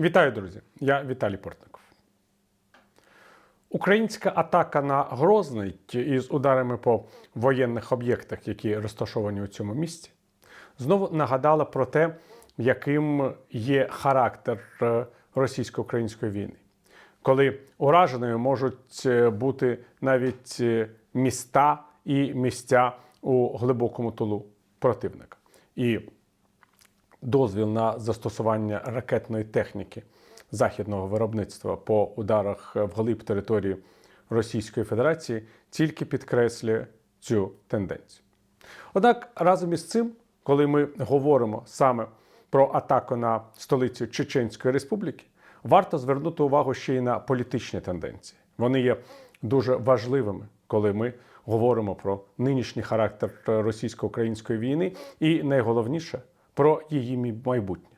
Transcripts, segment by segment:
Вітаю, друзі! Я Віталій Портников. Українська атака на Грозний із ударами по воєнних об'єктах, які розташовані у цьому місці, знову нагадала про те, яким є характер е, російсько-української війни, коли ураженою можуть е, бути навіть е, міста і місця у глибокому тулу противника. І дозвіл на застосування ракетної техніки західного виробництва по ударах вглиб території Російської Федерації тільки підкреслює цю тенденцію. Однак разом із цим, коли ми говоримо саме про атаку на столицю Чеченської Республіки, варто звернути увагу ще й на політичні тенденції. Вони є дуже важливими, коли ми говоримо про нинішній характер російсько-української війни, і найголовніше про її майбутнє.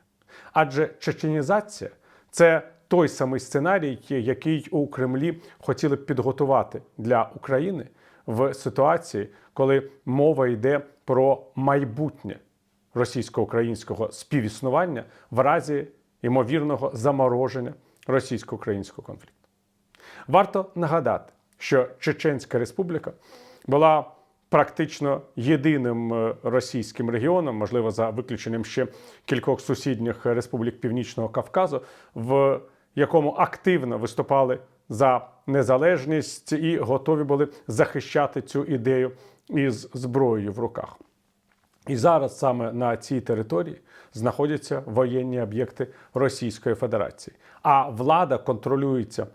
Адже чеченізація це той самий сценарій, який у Кремлі хотіли б підготувати для України в ситуації, коли мова йде про майбутнє російсько-українського співіснування в разі ймовірного замороження російсько-українського конфлікту. Варто нагадати, що Чеченська Республіка була практично єдиним е, російським регіоном, можливо, за виключенням ще кількох сусідніх республік Північного Кавказу, в якому активно виступали за незалежність і готові були захищати цю ідею із зброєю в руках. І зараз саме на цій території знаходяться воєнні об'єкти Російської Федерації, а влада контролюється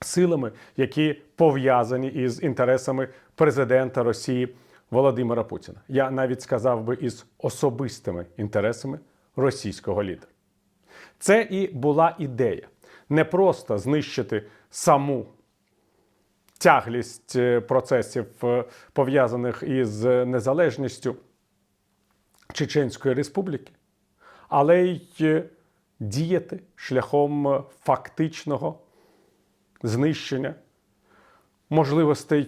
силами, які пов'язані із інтересами президента Росії Володимира Путіна. Я навіть сказав би із особистими інтересами російського лідера. Це і була ідея не просто знищити саму тяглість е, процесів, е, пов'язаних із незалежністю Чеченської Республіки, але й е, діяти шляхом фактичного знищення можливостей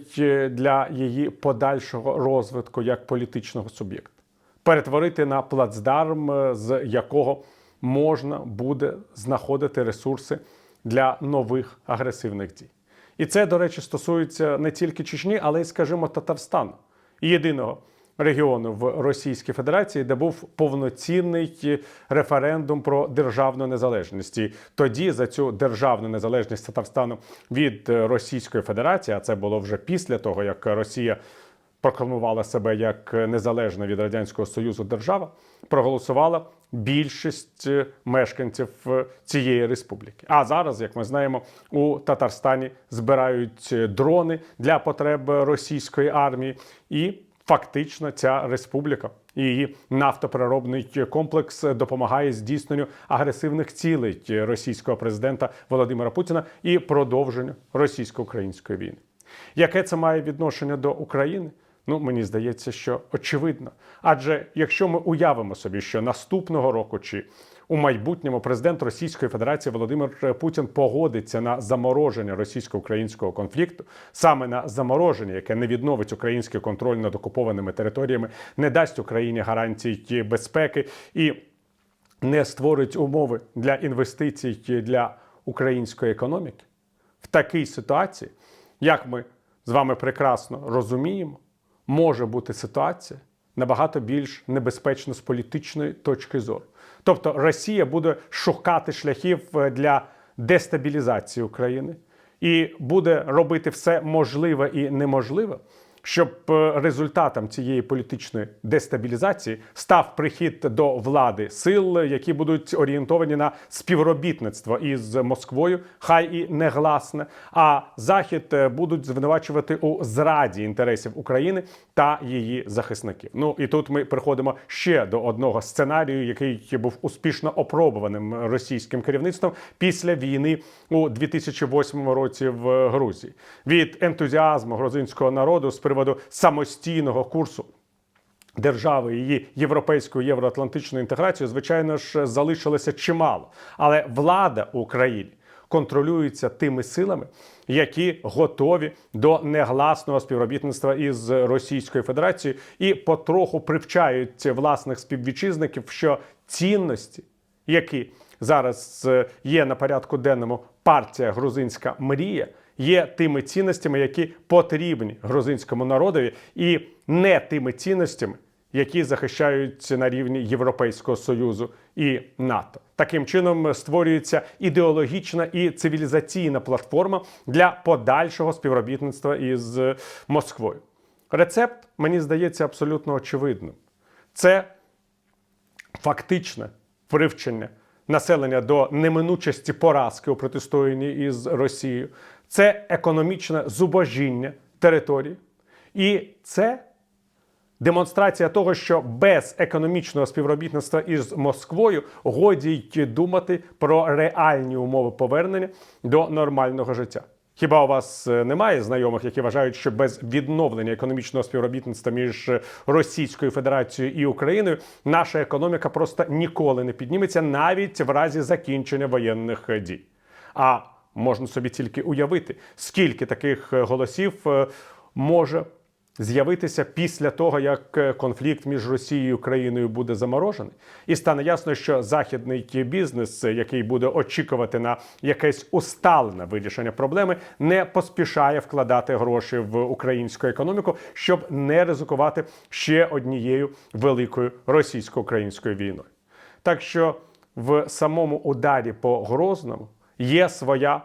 для її подальшого розвитку як політичного суб'єкта, перетворити на плацдарм, з якого можна буде знаходити ресурси для нових агресивних дій. І це, до речі, стосується не тільки Чечні, але й, скажімо, Татарстану, єдиного регіону в Російській Федерації, де був повноцінний референдум про державну незалежність. І тоді за цю державну незалежність Татарстану від Російської Федерації, а це було вже після того, як Росія прокламувала себе як незалежна від радянського союзу держава, проголосувала більшість мешканців цієї республіки. А зараз, як ми знаємо, у Татарстані збирають дрони для потреб російської армії і фактично ця республіка її нафтопереробний комплекс допомагає здійсненню агресивних цілей російського президента Володимира Путіна і продовженню російсько-української війни. Яке це має відношення до України? Ну, мені здається, що очевидно. Адже якщо ми уявимо собі, що наступного року чи у майбутньому президент Російської Федерації Володимир Путін погодиться на замороження російсько-українського конфлікту, саме на замороження, яке не відновить український контроль над окупованими територіями, не дасть Україні гарантій безпеки і не створить умови для інвестицій для української економіки. В такій ситуації, як ми з вами прекрасно розуміємо, може бути ситуація набагато більш небезпечна з політичної точки зору. Тобто Росія буде шукати шляхів е, для дестабілізації України і буде робити все можливе і неможливе, щоб е, результатом цієї політичної дестабілізації став прихід до влади сил, які будуть орієнтовані на співробітництво із Москвою, хай і негласне. А захід е, будуть звинувачувати у зраді інтересів України та її захисників. Ну і тут ми приходимо ще до одного сценарію, який був успішно опробуваним російським керівництвом після війни у 2008 році в Грузії від ентузіазму грузинського народу з приводу самостійного курсу. Держави її європейської євроатлантичної інтеграції, звичайно ж, залишилося чимало. Але влада України контролюється тими силами, які готові до негласного співробітництва із Російською Федерацією і потроху привчають власних співвітчизників, що цінності які зараз е, є на порядку денному партія Грузинська мрія, є тими цінностями, які потрібні грузинському народові, і не тими цінностями, які захищаються на рівні Європейського союзу і НАТО. Таким чином створюється ідеологічна і цивілізаційна платформа для подальшого співробітництва із Москвою. Рецепт мені здається абсолютно очевидним. Це фактичне привчення населення до неминучості поразки у протистоянні із Росією, це економічне зубожіння території, і це демонстрація того, що без економічного співробітництва із Москвою годі й думати про реальні умови повернення до нормального життя. Хіба у вас е, немає знайомих, які вважають, що без відновлення економічного співробітництва між Російською Федерацією і Україною наша економіка просто ніколи не підніметься, навіть в разі закінчення воєнних е, дій? А можна собі тільки уявити, скільки таких е, голосів е, може з'явитися після того, як е, конфлікт між Росією і Україною буде заморожений, і стане ясно, що західний бізнес, який буде очікувати на якесь усталене вирішення проблеми, не поспішає вкладати гроші в українську економіку, щоб не ризикувати ще однією великою російсько-українською війною. Так що в самому ударі по Грозному є своя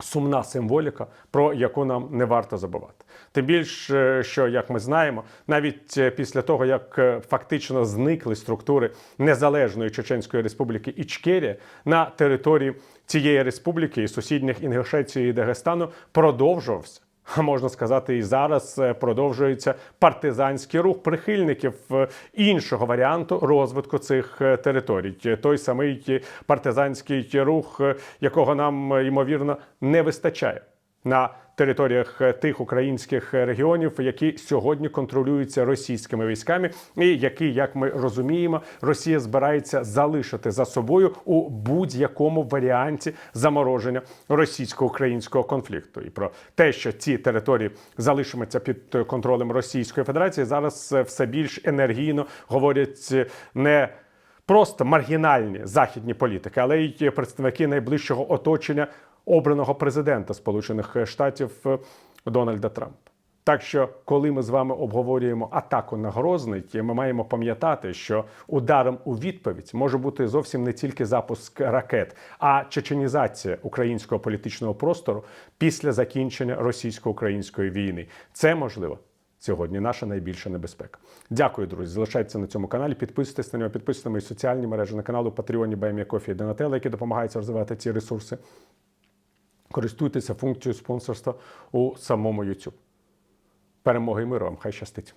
сумна символіка, про яку нам не варто забувати. Тим більше, що як ми знаємо, навіть е, після того як е, фактично зникли структури незалежної Чеченської республіки Ічкерія на території цієї республіки і сусідніх Інгушеції і Дагестану продовжувався. Можна сказати, і зараз е, продовжується партизанський рух прихильників е, іншого варіанту розвитку цих е, територій. Той самий партизанський рух, якого нам ймовірно не вистачає на територіях тих українських регіонів, які сьогодні контролюються російськими військами, і які, як ми розуміємо, Росія збирається залишити за собою у будь-якому варіанті замороження російсько-українського конфлікту. І про те, що ці території залишимуться під контролем Російської Федерації, зараз все більш енергійно говорять не просто маргінальні західні політики, але й представники найближчого оточення обраного президента Сполучених Штатів е, Дональда Трампа. Так що, коли ми з вами обговорюємо атаку на Грозний, ми маємо пам'ятати, що ударом у відповідь може бути зовсім не тільки запуск ракет, а чеченізація українського політичного простору після закінчення російсько-української війни. Це можливо. Сьогодні наша найбільша небезпека. Дякую, друзі. Залишайтеся на цьому каналі. Підписуйтесь на нього, підписуйтесь на мої соціальні мережі на каналу Patreon, Баймія Кофі і Донателло, які допомагають розвивати ці ресурси. Користуйтеся функцією спонсорства у самому YouTube. Перемоги і миру вам! Хай щастить!